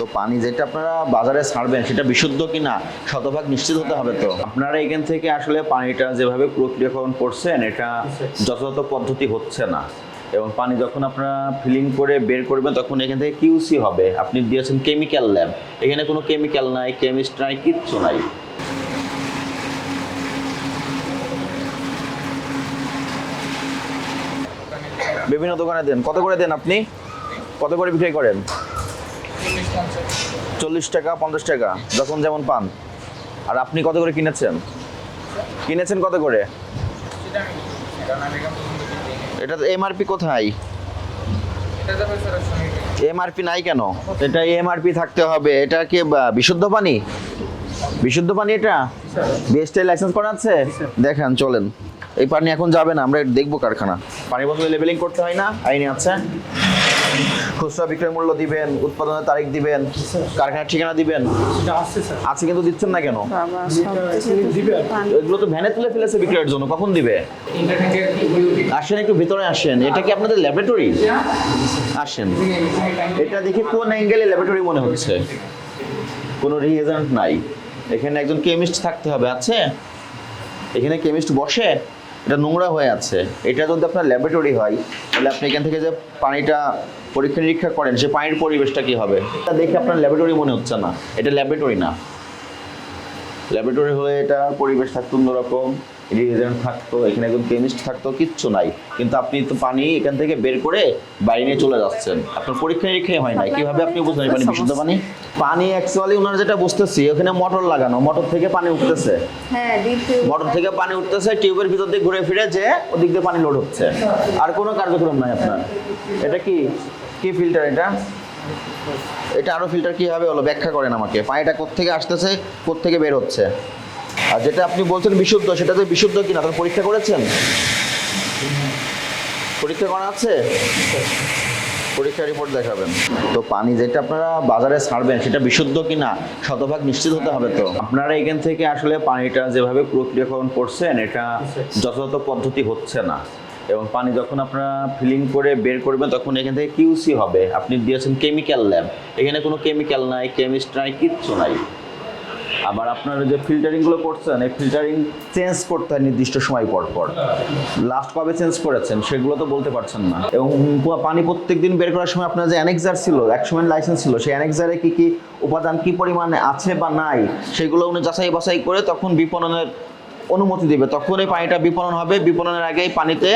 তো পানি যেটা আপনারা বাজারে ছাড়বেন, সেটা বিশুদ্ধ কিনা, শতভাগ নিশ্চিত হতে হবে তো। আপনারা এখান থেকে আসলে পানিটা যেভাবে প্রক্রিয়াকরণ করছেন, এটা যথাযথ পদ্ধতি হচ্ছে না। এবং পানি যখন আপনারা ফিলিং করে বের করবেন, তখন এখান থেকে কিউসি হবে। আপনি দিয়েছেন কেমিক্যাল ল্যাব এখানে কোনো কেমিক্যাল নাই কেমিস্ট নাই, কিচ্ছু নাই। বিভিন্ন দোকানে দেন। কত করে দেন আপনি? কত করে বিক্রি করেন? চল্লিশ টাকা, পঞ্চাশ টাকা, যখন যেমন পান। আর আপনি কত করে কিনেছেন? কিনেছেন কত করে? এটা এমআরপি কোথায়? এমআরপি নাই কেন? এটা এমআরপি থাকতে হবে। এটা কি বিশুদ্ধ পানি? বিশুদ্ধ পানি এটা? বিএসটি লাইসেন্স করা আছে? দেখেন, চলেন। এই পানি এখন যাবে না, আমরা দেখব কারখানা। পানি বোতলে লেবেলিং করতে হয় না, আইনে আছে। খুচরা বিক্রয় মূল্য দিবেন উৎপাদনের তারিখ দিবেন কারখানার ঠিকানা দিবেন। আছে কিন্তু দিচ্ছেন না কেন? এগুলো তো ভ্যানে তুলে ফেলেছে বিক্রয়ের জন্য কখন দিবে? আসেন একটু ভিতরে আসেন এটা কি আপনাদের ল্যাবরেটরি আসেন। এটা দেখে কোন অ্যাঙ্গেলে ল্যাবরেটরি মনে হচ্ছে? কোনো রিএজেন্ট নাই। এখানে একজন কেমিস্ট থাকতে হবে আছে? এখানে কেমিস্ট বসে? এটা নোংরা হয়ে আছে। এটা যদি আপনার ল্যাবরেটরি হয়, তাহলে আপনি এখান থেকে যে পানিটা পরীক্ষা নিরীক্ষা করেন, সে পানির পরিবেশটা কি হবে? এটা দেখে আপনার ল্যাবরেটরি মনে হচ্ছে না। এটা ল্যাবরেটরি না। ল্যাবরেটরি হলে এটা পরিবেশ থাকতো অন্যরকম। রিয়েজেন্ট থাকতো এখানে একজন কেমিস্ট থাকতো কিচ্ছু নাই। কিন্তু আপনি তো পানি এখান থেকে বের করে বাইরে নিয়ে চলে যাচ্ছেন। আপনার পরীক্ষা নিরীক্ষাই হয় নাই। কীভাবে আপনি বুঝলেন পানি বিশুদ্ধ পানি? পানি অ্যাকচুয়ালি ওনারা যেটা বুঝতেছি ওখানে মোটর লাগানো মোটর থেকে পানি উঠতেছে। হ্যাঁ মোটর থেকে পানি উঠতেছে টিউবের ভিতর দিয়ে ঘুরে ফিরে যে ওদিক দিয়ে পানি লোড হচ্ছে। আর কোনো কার্যক্রম নাই আপনার। এটা কি কি ফিল্টার এটা? এটা আরও ফিল্টার কি হবে হলো? ব্যাখ্যা করেন আমাকে। পানিটা কোত্থেকে আসতেছে কোত্থেকে বের হচ্ছে? আর যেটা আপনি বলছেন বিশুদ্ধ, সেটা তো বিশুদ্ধ কিনা? আপনি পরীক্ষা করেছেন? পরীক্ষা করা আছে? পরীক্ষা রিপোর্ট দেখাবেন। তো পানি যেটা আপনারা বাজারে ছাড়বেন, সেটা বিশুদ্ধ কিনা? শতভাগ নিশ্চিত হতে হবে তো? আপনারা এখান থেকে আসলে পানিটা যেভাবে প্রক্রিয়াকরণ করছেন, এটা যথাযথ পদ্ধতি হচ্ছে না। এবং পানি যখন আপনারা ফিলিং করে বের করবেন, তখন এখান থেকে কিউসি হবে। আপনি দিয়েছেন কেমিক্যাল ল্যাব এখানে কোনো কেমিক্যাল নাই কেমিস্ট নাই, কিচ্ছু নাই। আবার আপনারা যে ফিল্টারিংগুলো করছেন, এই ফিল্টারিং চেঞ্জ করতে হয় নির্দিষ্ট সময় পর পর। লাস্ট কবে চেঞ্জ করেছেন, সেগুলো তো বলতে পারছেন না। এবং পানি প্রত্যেক দিন বের করার সময় আপনার যে অ্যানেক্সার ছিল এক সময় লাইসেন্স ছিল, সেই অ্যানেক্সারে কি কি উপাদান, কি পরিমাণে আছে বা নাই, সেগুলো উনি যাচাই বাছাই করে তখন বিপণনের অনুমতি দিবে। তখন এই পানিটা বিপণন হবে, বিপণনের আগে এই পানিতে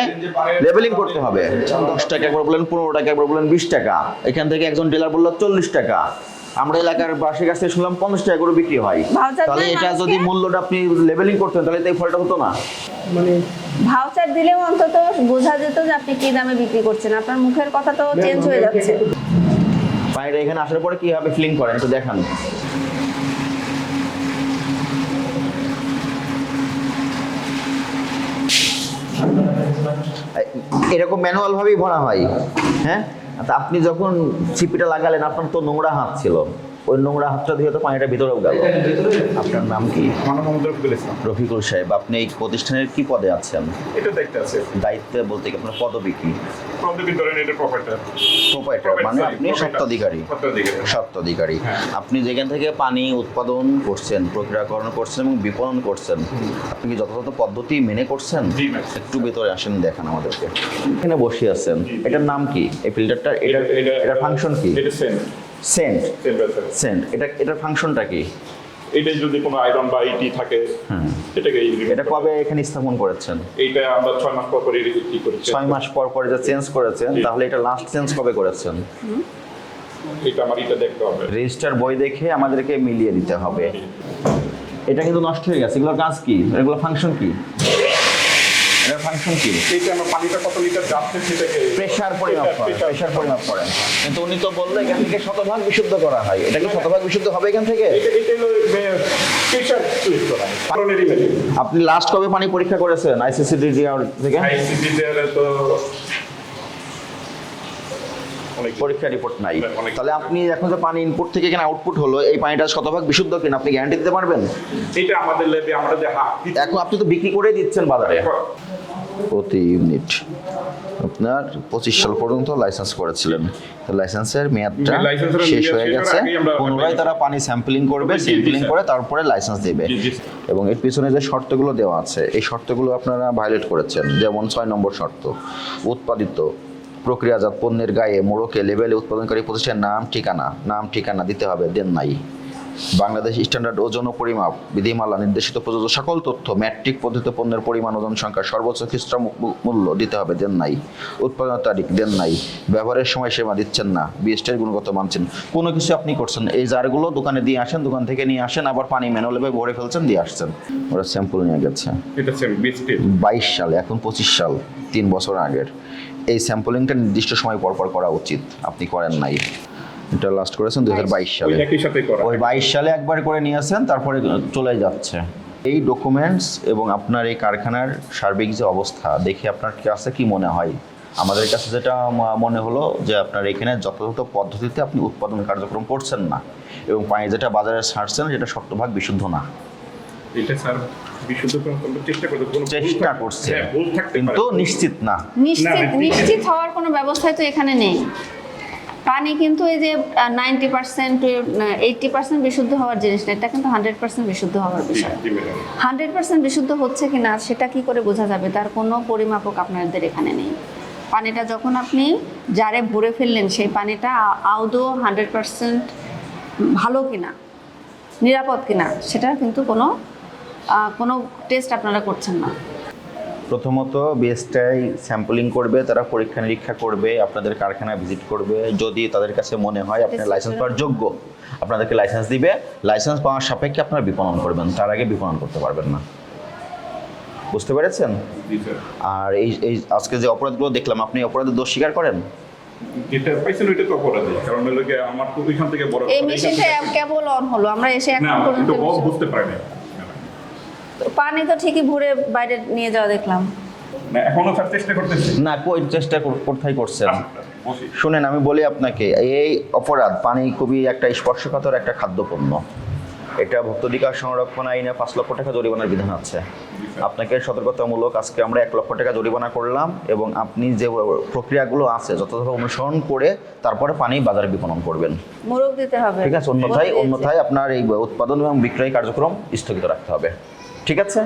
লেবেলিং করতে হবে। দশ টাকা একবার বললেন পনেরো টাকা, একবার বললেন বিশ টাকা। এখান থেকে একজন ডিলার বলল চল্লিশ টাকা। আমরা এলাকার বাসের কাছ থেকে শুনলাম পঞ্চাশ টাকা করে বিক্রি হয়। তাহলে এটা যদি মূল্যটা আপনি লেবেলিং করতেন তাহলে তো এই ফলটা হতো না। মানে ভাউচার দিলেও অন্তত বোঝা যেত যে আপনি কি দামে বিক্রি করছেন। আপনার মুখের কথা তো চেঞ্জ হয়ে যাচ্ছে। পানিটা এখানে আসার পরে কীভাবে ফিলিং করেন একটু দেখান। এরকম ম্যানুয়াল ভাবেই ভরা হয় হ্যাঁ? আপনি যখন ছিপিটা লাগালেন আপনার তো নোংরা হাত ছিল। ওই নোংরা হাতটা দিয়ে তো পানিটা ভিতরেও গেল। আপনার নাম কি? রফিকুল ইসলাম। রফিকুল সাহেব আপনি এই প্রতিষ্ঠানের কি পদে আছেন? এটা দেখতে আছে। দায়িত্বে বলতে কি আপনার পদবি কি? এটা মানে আপনি সত্ত্বাধিকারী হ্যাঁ। আপনি যেখান থেকে পানি উৎপাদন করছেন প্রক্রিয়াকরণ করছেন এবং বিপণন করছেন আপনি কি যথাযথ পদ্ধতি মেনে করছেন? একটু ভেতরে আসেন দেখান আমাদেরকে। এখানে বসে আছেন। এটার নাম কি? এই ফিল্টারটা এটা এটার ফাংশন কি? সেন্ট সেন্ট সেন্ট এটা এটার ফাংশনটা কি? এটা যদি কোনো আয়রন বা ইটি থাকে হুম। এটাকে এটা কবে এখানে স্থাপন করেছেন? এইটা আমরা ছয় মাস পর পরে ই করেছি। ছয় মাস পর পরে যে চেঞ্জ করেছেন তাহলে এটা লাস্ট চেঞ্জ কবে করেছেন? এটা আমার এটা দেখতে হবে। রেজিস্টার বই দেখে আমাদেরকে মিলিয়ে দিতে হবে। এটা কিন্তু নষ্ট হয়ে গেছে। এগুলোর কাজ কি? এগুলো ফাংশন কি? এটার ফাংশন কি? এইটা আমরা পানিটা কত লিটার যাচ্ছে সেটাকে প্রেসার পরিমাপ করেন প্রেসার পরিমাপ করেন। কিন্তু উনি তো বললেন এখান থেকে শতভাগ বিশুদ্ধ করা হয়। এটা কি শতভাগ বিশুদ্ধ হবে এখান থেকে? করা আপনি লাস্ট কবে পানি পরীক্ষা করেছেন? আইসিসি থেকে? তো পরীক্ষা রিপোর্ট নাই। তাহলে আপনি এখন যে পানি ইনপুট থেকে এখানে আউটপুট হলো এই পানিটা শতভাগ বিশুদ্ধ কিনা আপনি গ্যারান্টি দিতে পারবেন? এটা আমাদের লেবে আমরা যে হাত এখন আপনি তো বিক্রি করেই দিচ্ছেন বাজারে। প্রতি ইউনিট আপনার পঁচিশ সাল পর্যন্ত লাইসেন্স করেছিলেন। লাইসেন্সের মেয়াদটা শেষ হয়ে গেছে। পুনরায় তারা পানি স্যাম্পলিং করবে স্যাম্পলিং করে তারপরে লাইসেন্স দেবে। এবং এর পিছনে যে শর্তগুলো দেওয়া আছে এই শর্তগুলো আপনারা ভায়োলেট করেছেন। যেমন ছয় নম্বর শর্ত উৎপাদিত প্রক্রিয়াজাত পণ্যের গায়ে মোড়কে লেবেলে উৎপাদনকারী প্রতিষ্ঠানের নাম, ঠিকানা নাম, ঠিকানা দিতে হবে, দেন নাই। বাংলাদেশ স্ট্যান্ডার্ড ওজন ও পরিমাপ বিধিমালা নির্দেশিত প্রযোজ্য সকল তথ্য ম্যাট্রিক পদ্ধতিতে পণ্যের পরিমাণ ওজন সংখ্যা সর্বোচ্চ খ্রিস্টা মূল্য দিতে হবে দেন নাই। উৎপাদন তারিখ দেন নাই। ব্যবহারের সময় সীমা দিচ্ছেন না। বিএসটির গুণগত মানছেন কোনো কিছু আপনি করছেন এই জারগুলো দোকানে দিয়ে আসেন দোকান থেকে নিয়ে আসেন আবার পানি ম্যানুয়ালে ভরে ফেলছেন দিয়ে আসছেন। ওরা স্যাম্পল নিয়ে গেছে। বাইশ সাল এখন পঁচিশ সাল তিন বছর আগের। এই স্যাম্পলিংটা নির্দিষ্ট সময় পর পর করা উচিত আপনি করেন নাই। এটা লাস্ট করেছেন দুই বাইশ সালে। একই সাথে করা। ওই বাইশ সালে একবার করে নিয়ে আসেন তারপরে চলে যাচ্ছে। এই ডকুমেন্টস এবং আপনার এই কারখানার সার্বিক যে অবস্থা দেখে আপনার কাছে কি মনে হয়? আমাদের কাছে যেটা মনে হলো যে আপনার এখানে যথাযথ পদ্ধতিতে আপনি উৎপাদন কার্যক্রম করছেন না এবং পানি যেটা বাজারে ছাড়ছেন সেটা শক্তভাগ বিশুদ্ধ না। এটা স্যার বিশুদ্ধ করার জন্য চেষ্টা করতে কোনো ভুল চেষ্টা থাক- করছে। হ্যাঁ, কিন্তু নিশ্চিত না। নিশ্চিত না, না, নিশ্চিত হওয়ার কোনো ব্যবস্থাই তো এখানে নেই। পানি কিন্তু এই যে নাইনটি পার্সেন্ট এইটটি পার্সেন্ট বিশুদ্ধ হওয়ার জিনিস না এটা কিন্তু হান্ড্রেড পার্সেন্ট বিশুদ্ধ হওয়ার বিষয়। হান্ড্রেড পার্সেন্ট বিশুদ্ধ হচ্ছে কি না সেটা কি করে বোঝা যাবে? তার কোনো পরিমাপক আপনাদের এখানে নেই। পানিটা যখন আপনি জারে ভরে ফেললেন সেই পানিটা আ- আদৌ হান্ড্রেড পার্সেন্ট ভালো কিনা নিরাপদ কিনা সেটা কিন্তু কোনো কোনো টেস্ট আপনারা করছেন না। প্রথমত বিএসটাই স্যাম্পলিং করবে তারা পরীক্ষা নিরীক্ষা করবে আপনাদের কারখানা ভিজিট করবে। যদি তাদের কাছে মনে হয় আপনার লাইসেন্স পাওয়ার যোগ্য আপনাদেরকে লাইসেন্স দিবে। লাইসেন্স পাওয়ার সাপেক্ষে আপনারা বিপণন করবেন তার আগে বিপণন করতে পারবেন না। বুঝতে পেরেছেন? আর এই এই আজকে যে অপরাধগুলো দেখলাম আপনি অপরাধের দোষ স্বীকার করেন? যেটা পাইছেন ওইটা তো অপরাধী কারণ হলো আমার তো থেকে বড় এই মেশিনটা কেবল অন হলো আমরা এসে না এখন বুঝতে পারে না পানি তো ঠিকই ভরে বাইরে নিয়ে যাওয়া দেখলাম। না এখনও স্যার চেষ্টা করতেছি? না কই চেষ্টা কর- কোথায় করছেন শুনেন আমি বলি আপনাকে এই অপরাধ পানি খুবই একটা স্পর্শকাতর একটা খাদ্যপণ্য। এটা ভক্তাধিকার সংরক্ষণ আইনে পাঁচ লক্ষ টাকা জরিমানার বিধান আছে। আপনাকে সতর্কতামূলক আজকে আমরা এক লক্ষ টাকা জরিমানা করলাম এবং আপনি যে প্রক্রিয়াগুলো আছে যথাযথ অনুসরণ করে তারপরে পানি বাজারে বিপণন করবেন। মোরগ দিতে হবে। ঠিক আছে অন্যথায় অন্যথায় আপনার এই উৎপাদন এবং বিক্রয় কার্যক্রম স্থগিত রাখতে হবে। ঠিক আছে?